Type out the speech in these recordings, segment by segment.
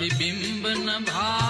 प्रतिबिंब न भा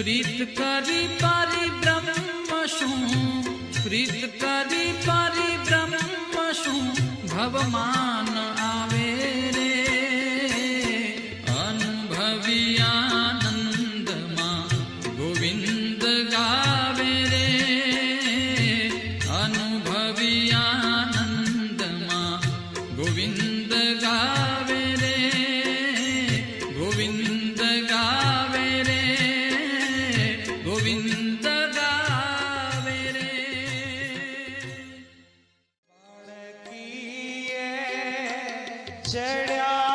પ્રીત કરી પારી બ્રહ્મ શું પ્રીત કરી પારી બ્રહ્મ શું ભવમાન ચડ્યા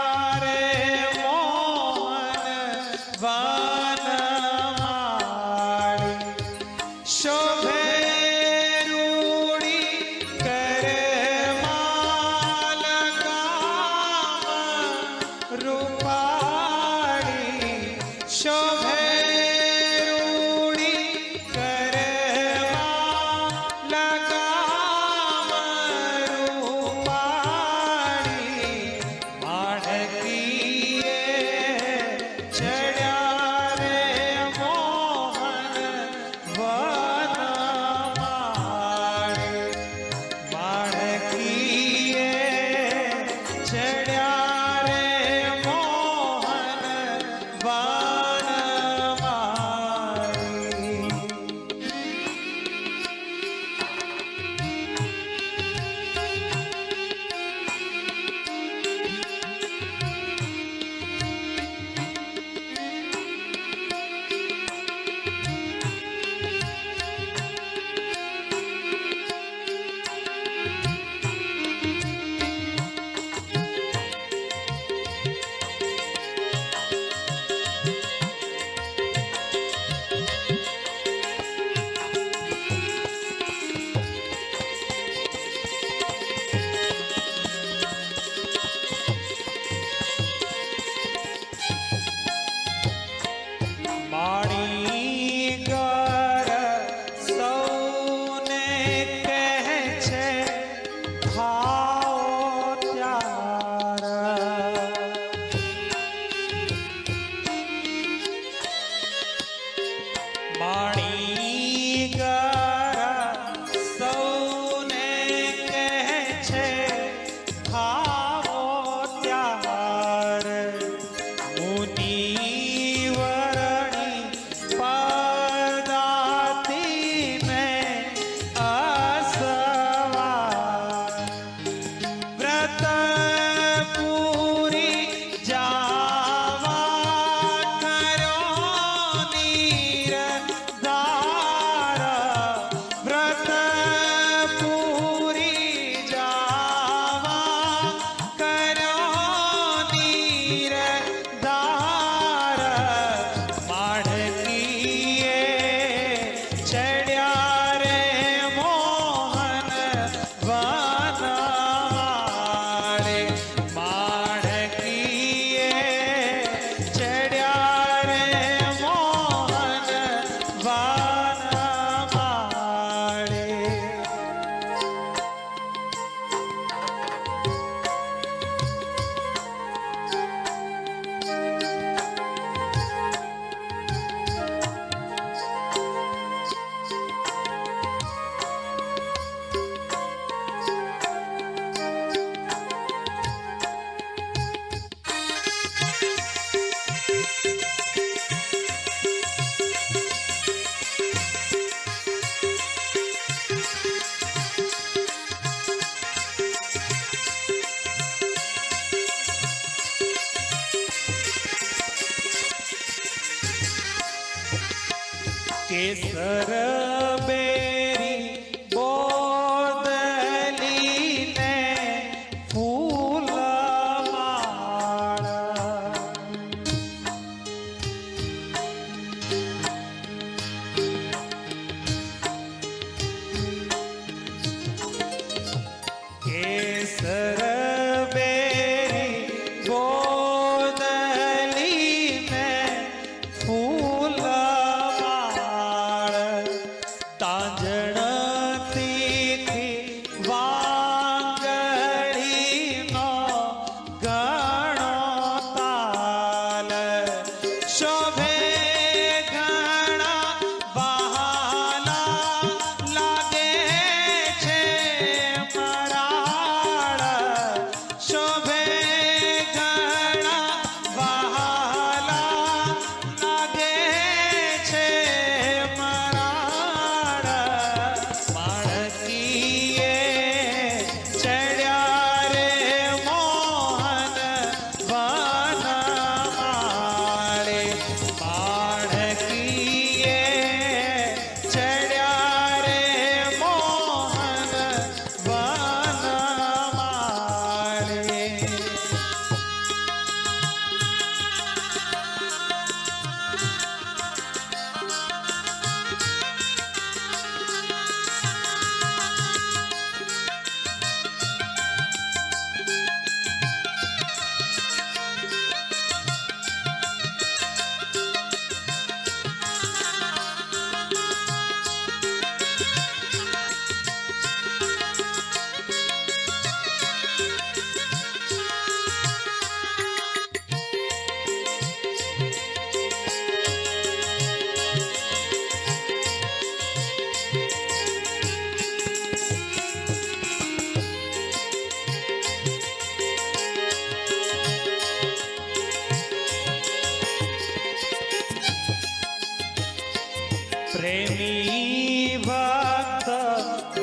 केसर बेरी बोदली ने फूल केसर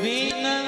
વિનંતી